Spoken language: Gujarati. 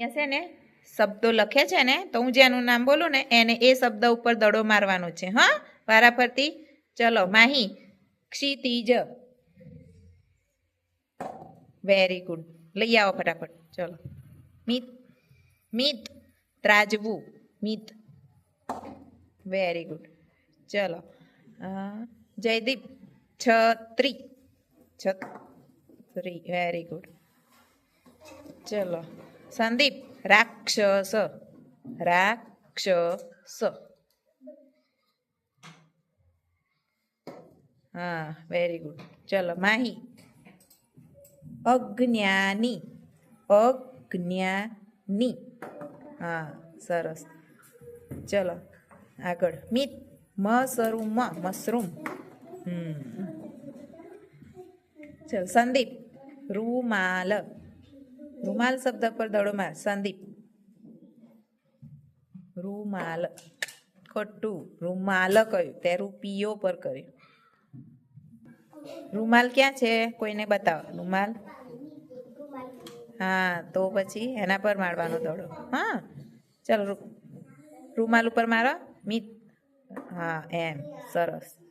અહીંયા છે ને, શબ્દો લખે છે ને, તો હું જેનું નામ બોલું ને, એને એ શબ્દ ઉપર દડો મારવાનો છે. હા વારા ફરતી ચલો, માહી. ક્ષિતિજ. વેરી ગુડ લઈ આવો ફટાફટ. ચલો. મિત. મિત. ત્રાજવું. મિત. વેરી ગુડ ચલો. જયદીપ. છત્રી. છત્રી. વેરી ગુડ ચલો. સંદીપ રાક્ષસ રાક્ષસ હા વેરી ગુડ ચલો માહી અજ્ઞાની અજ્ઞાની હા સરસ ચલો આગળ મિત મશરૂમ મશરૂમ હમ ચલ સંદીપ રૂમાલ રૂમાલ શબ્દ પર દડો માર સંદીપ. રૂમાલ, ખોટું. રૂમાલ કહ્યું તે રૂપિયો પર કર્યું. રૂમાલ ક્યાં છે? કોઈને બતાવો. રૂમાલ? હા, તો પછી એના પર મારવાનો દડો. હા, ચાલો રૂમાલ ઉપર મારો. મિત હા, એમ. સરસ.